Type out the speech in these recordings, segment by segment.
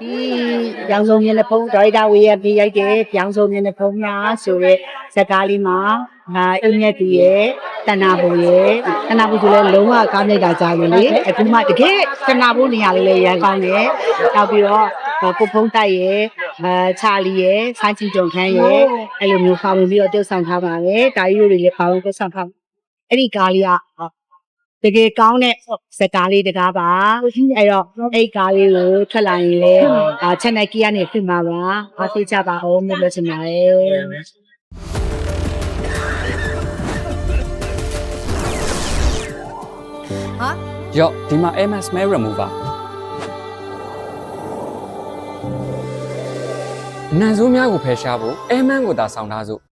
ဒီရောင်စုံမြင်တဲ့ဖုန်းဒါရိုက်တာဝေရပြရိုက်တဲ့ရောင်စုံမြင်တဲ့ဖုန်းလားဆိုရဲဇက်ကားလေးမှာငါအင်းမြက်တီရဲ့တဏ္ဍာဘူရဲ့တဏ္ဍာဘူဆိုလဲလုံးဝကားမြိုက်တာကြာပြီလေအခုမှတကယ်တဏ္ဍာဘူနေရာလေးလည်းရန်ကောင်းတယ်နောက်ပြီးတော့ကိုဖုန်းတိုက်ရဲ့အဲချာလီရဲ့ဆိုင်းချီကြုံခန်းရဲ့အဲ့လိုမျိုးပါဝင်ပြီးတော့တုတ်ဆောင်ထားပါတယ်ဒါကြီးတို့တွေလည်းပါဝင်တုတ်ဆောင်ထားအဲ့ဒီကားလေးက တကယ်ကောင်းတဲ့ဇက်ကားလေးတကားပါအဲ့တော့အဲ့ကားလေးကိုထွက်လာရင်လည်းအာချက်နိုင်ကီကနေဖြစ်မှာပါအားသိကြပါအောင်လို့ပြောချင်ပါတယ်ရော့ဒီမှာ MS smell remover နန်ဆိုးများကိုဖယ်ရှားဖို့အဲမန်းကိုသာဆောင်ထားစို့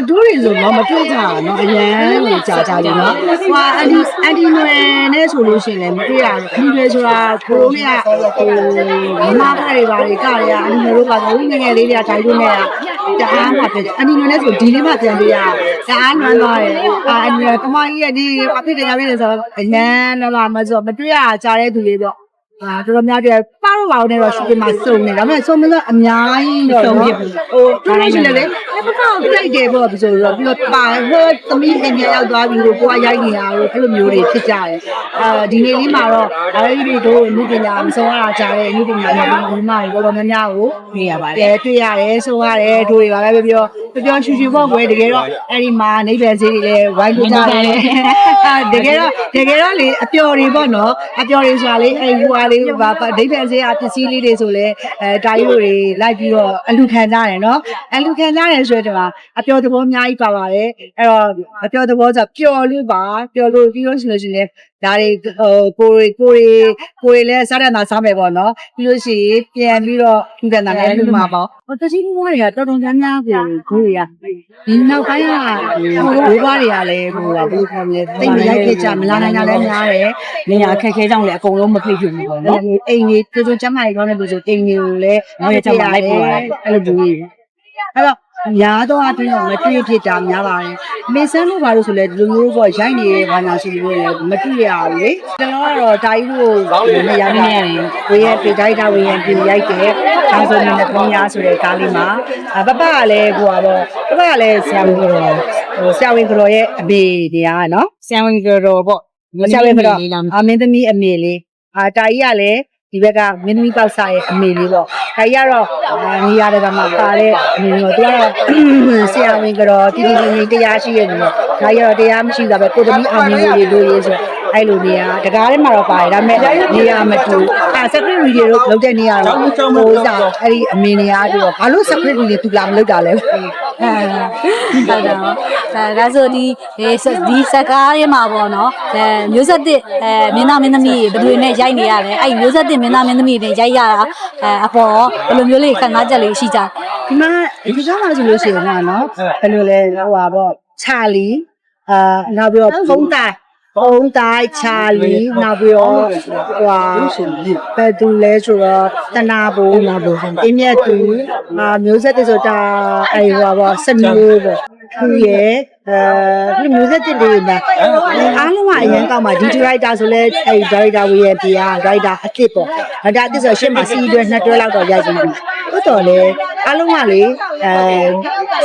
အဒူးတွေဆိုတော့မတွေ့ကြဘူးเนาะအရန်ကိုကြာကြာလေးเนาะဟိုအန်ဒီအန်ဒီနွယ်နဲ့ဆိုလို့ရှိရင်လည်းမတွေ့ရဘူးအန်ဒီနွယ်ဆိုတာကိုရိုးနဲ့ဟိုမမဖက်တွေပါတွေကရအန်ဒီနွယ်တို့ကဆိုငယ်ငယ်လေးတွေကတိုင်းတို့နဲ့တအားမှဖြစ်တယ်အန်ဒီနွယ်နဲ့ဆိုဒီလေးမှပြန်ပြရတအားနွမ်းသွားတယ်အာအန်ဒီနွယ်ကမကြီးရဲ့ဒီအဖြစ်တရားပြနေဆိုအရန်တော့လာမဆိုမတွေ့ရကြာတဲ့သူလေးပေါ့ အာတော်တော်များတယ်ပါတော့ပါတော့နဲ့တော့ရှုပ်ပြမှာစုံနေဒါပေမဲ့စုံမလို့အများကြီးတော့စုံဖြစ်ဘူးဟိုတွေ့လို့ရှိရင်လည်းပပကိုပြလိုက်တယ်ပေါ့ဆိုတော့ပြီးတော့ပါဟိုသမီးအင်ဂျင်ရောက်သွားပြီးတော့ကိုကရိုက်နေတာတော့အဲ့လိုမျိုးတွေဖြစ်ကြတယ်အာဒီနေ့လေးမှာတော့အဲ့ဒီတို့လူပညာမဆုံးရတာကြားတယ်လူပညာနဲ့ဒီမှာတော်တော်များများကိုတွေ့ရပါတယ်တွေ့ရတယ်ဆုံးရတယ်တို့တွေပါပဲပြောပြောပြောရှူရှူပေါ့ကွယ်တကယ်တော့အဲ့ဒီမှာနေပြန်စေးတွေလည်းဝိုင်းလို့ကြတယ်အာတကယ်တော့တကယ်တော့လေအပျော်တွေပေါ့နော်အပျော်တွေဆိုတာလေအဲ့ဟိုဟာလေးပါဒိဗန်စေးအပစ္စည်းလေးတွေဆိုလဲအဲတာရီတို့တွေလိုက်ပြီးတော့အလူခံကြတယ်နော်အလူခံကြတယ်ဆိုတော့ဒီမှာအပျော်သဘောအများကြီးပါပါတယ်အဲ့တော့အပျော်သဘောဆိုပျော်လို့ပါပျော်လို့ပြီးလို့ရှိလို့ရှိရင် ဒါတွေဟိုကိုယ်ကိုယ်ကိုယ်လည်းစားတဲ့နာစားမယ်ပေါ့နော်ပြီးလို့ရှိရင်ပြန်ပြီးတော့ထူတဲ့နာလည်းလူမှာပေါ့ဟိုတတိမွားတွေကတော်တော်များများကိုကိုယ်တွေကဒီနောက်ပိုင်းကဟိုဘိုးဘွားတွေကလည်းဟိုကဘယ်လိုခေါ်မလဲတိတ်မရိုက်ဖြစ်ကြမလာနိုင်တာလည်းများတယ်နေရာအခက်ခဲကြောင့်လည်းအကုန်လုံးမဖိတ်ဖြစ်ဘူးပေါ့နော်အိမ်ကြီးတူတူကျမကြီးကောင်းတဲ့လူဆိုအိမ်ကြီးကိုလည်းနောက်ရချက်မှလိုက်ပို့ရတယ်အဲ့လိုမျိုးကြီးအဲ့တော့ များတော့အတင်းတော့မတွေ့ဖြစ်တာများပါတယ်။မေဆန်းလို့ပါလို့ဆိုလဲဒီလိုမျိုးပေါ့ရိုက်နေတဲ့ဘာသာရှိလို့လည်းမတွေ့ရဘူးလေ။ကျွန်တော်ကတော့ဒါကြီးတို့နေရာနေရတယ်ဝေးရပြဒိုက်တာဝေးရပြရိုက်တယ်။ဒါဆိုရင်လည်းပုံရားဆိုတဲ့ကားလေးမှာအပပကလည်းဟိုပါတော့ပပကလည်းဆရာဝန်ကတော့ဟိုဆရာဝန်ကတော့ရဲ့အမေနေရာနော်ဆရာဝန်ကတော့ပေါ့ဆရာဝန်ကတော့အာမင်းသမီးအမေလေးအာတာကြီးကလည်း ဒီဘက်ကမင်းသမီးပေါက်စားရဲ့အမေလေးပေါ့။တာကြီးကတော့အာနေရာတကာမှာပါတဲ့အမေမျိုးသူကတော့ဆရာဝန်ကတော့တီတီလေးတရားရှိရဲ့နေတော့ဒါကြီးကတော့တရားမရှိတာပဲကိုသမီးအောင်မြင်လေးလို့ရေးဆို အဲ့လိုနေရာတကားထဲမှာတော့ပါတယ်ဒါပေမဲ့နေရာမတူအာ secretary တွေလို့လုပ်တဲ့နေရာတော့ဟိုစားအဲ့ဒီအမေနေရာတို့ဘာလို့ secretary တွေသူလာမလုပ်တာလဲဟုတ်တယ်ဟုတ်ဒါဒါဆိုဒီဒီစကားရဲမှာပေါ့နော်အဲမျိုးဆက်တစ်အဲမင်းသားမင်းသမီးဘယ်သူနဲ့ရိုက်နေရတယ်အဲ့မျိုးဆက်တစ်မင်းသားမင်းသမီးတွေရိုက်ရတာအဲအပေါ်ဘယ်လိုမျိုးလေးခံစားချက်လေးရှိကြဒီမှာဒီကမှဆိုလို့ရှိရင်ကနော်ဘယ်လိုလဲဟိုပါပေါ့ချာလီအာနောက်ပြီးတော့ဖုံးတိုင် ဖုံးတိုင်ချာလီနောက်ပြီးတော့ဟိုဟာဘယ်သူလဲဆိုတော့တနာဘူနာဘူအင်းမြတ်သူအာမျိုးဆက်တည်းဆိုတာအဲဟိုပါပေါ့စမျိုးပေါ့သူရဲ့အဲဒီမျိုးဆက်တည်းလေးမှာအားလုံးကအရင်ကောက်မှာဒီ director ဆိုလဲအဲ director ဝေရပြာ director အစ်စ်ပေါ့ဒါအစ်စ်ဆိုရှင်းမှာစီးတွဲနှစ်တွဲလောက်တော့ရိုက်ကြည့်ပြီဟုတ်တော်လေအားလုံးကလေအဲ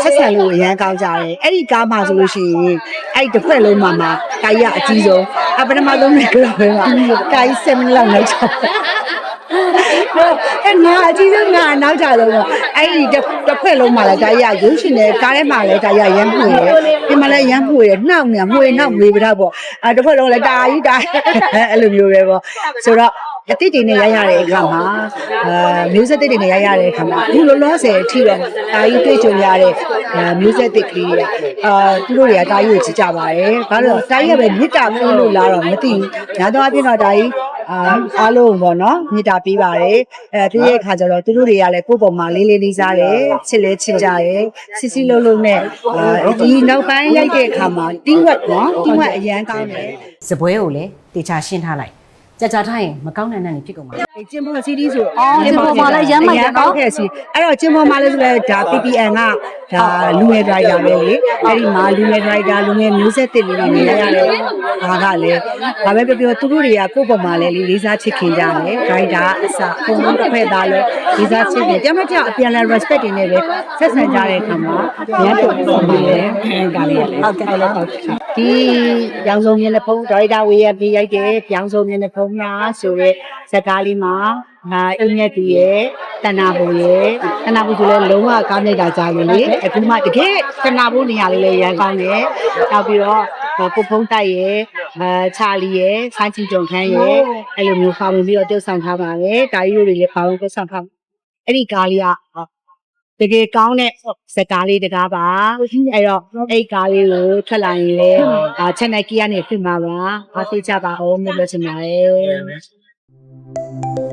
ဆက်ဆံလို့အရန်ကောင်းကြတယ်အဲ့ဒီကားမှာဆိုလို့ရှိရင်အဲ့ဒီတစ်ဖက်လုံးမှာမှာကာကြီးကအကြီးဆုံးအပထမဆုံးနဲ့ကြောပဲမှာကာကြီး7မိနစ်လောက်နောက်ချအဲ့ငါအကြီးဆုံးငါနောက်ကြတော့အဲ့ဒီတစ်ဖက်လုံးမှာလည်းကာကြီးကရုပ်ရှင်နဲ့ကားထဲမှာလည်းကာကြီးကရမ်းမှုရယ်ဒီမှာလည်းရမ်းမှုရယ်နှောက်နေမှုရယ်နှောက်မေးပတော့ပေါ့အဲ့တစ်ဖက်လုံးလည်းတာကြီးတာအဲ့လိုမျိုးပဲပေါ့ဆိုတော့ အတိတ်တွေနဲ့ရရတဲ့အခါမှာအဲမျိုးဆက်တွေနဲ့ရရတဲ့အခါမှာဒီလိုလောဆယ်အထိတော့တာကြီးတွေ့ကြုံရတဲ့မျိုးဆက်တွေကလေးအာသူတို့တွေကတာကြီးကိုချစ်ကြပါတယ်ဘာလို့တာကြီးကပဲမေတ္တာပေးလို့လားတော့မသိဘူးညာတော့အပြင်တော့တာကြီးအာအားလုံးပေါ့နော်မေတ္တာပေးပါတယ်အဲပြည့်ရဲ့ခါကျတော့သူတို့တွေကလည်းကိုယ့်ပုံမှာလေးလေးလေးစားတယ်ချစ်လဲချစ်ကြတယ်စစ်စစ်လုံးလုံးနဲ့ဒီနောက်ပိုင်းရိုက်တဲ့အခါမှာ team work နော် team work အရန်ကောင်းတယ်စပွဲကိုလည်းတေချာရှင်းထားလိုက် ကြာကြာထားရင်မကောင်းတဲ့နတ်နေဖြစ်ကုန်ပါကျင်းပေါ်စီဒီဆိုအော်ကျင်းပေါ်မှာလည်းရမ်းမိုက်တယ်နော်ကောက်ခဲ့စီအဲ့တော့ကျင်းပေါ်မှာလည်းဆိုလဲဒါ PPN ကဒါလူငယ်ဒရိုက်တာပဲလေအဲ့ဒီမှာလူငယ်ဒရိုက်တာလူငယ်မျိုးဆက်တစ်လေးတွေနေရရတယ်ဒါကလည်းဒါပဲပြောပြောသူတို့တွေကကိုယ့်ပုံမှာလည်းလေလေးစားချစ်ခင်ကြတယ်ဒရိုက်တာအစအကုန်လုံးတစ်ဖက်သားလည်းလေးစားချစ်ခင်ကြမ်းမကြအပြန်လဲ respect တွေနဲ့ပဲဆက်ဆံကြတဲ့အခါမှာရမ်းပုံပုံပြီးတယ်ဒါလေးလည်းဟုတ်တယ်ဟုတ်တယ်ဒီရောင်စုံမြင်တဲ့ဖုန်းဒရိုက်တာဝေးရပြီးရိုက်တယ်ရောင်စုံမြင်တဲ့ဖုန်းများဆိုရဲစကားလေးမှာအာအင်းမြက်တီရဲ့တဏ္ဍာဘူရဲ့တဏ္ဍာဘူဆိုလဲလုံးဝကောင်းနေတာကြာပြီလေအခုမှတကယ်တဏ္ဍာဘူနေရာလေးလည်းရန်ကောင်းတယ်နောက်ပြီးတော့ပုတ်ဖုံးတိုက်ရဲ့အဲချာလီရဲ့ဆိုင်းချီကြုံခန်းရဲ့အဲ့လိုမျိုးဖောင်ပြီးတော့တုတ်ဆောင်ထားပါတယ်တာရီတို့တွေလည်းဖောင်တုတ်ဆောင်ထားအဲ့ဒီကားလေးက တကယ်ကောင်းတဲ့စကားလေးတကားပါအဲ့တော့အဲ့ကားလေးကိုထွက်လာရင်လည်းအာချက်နိုင်ကီကနေဖြစ်မှာပါအားသိကြပါအောင်လို့ပြောချင်ပါတယ်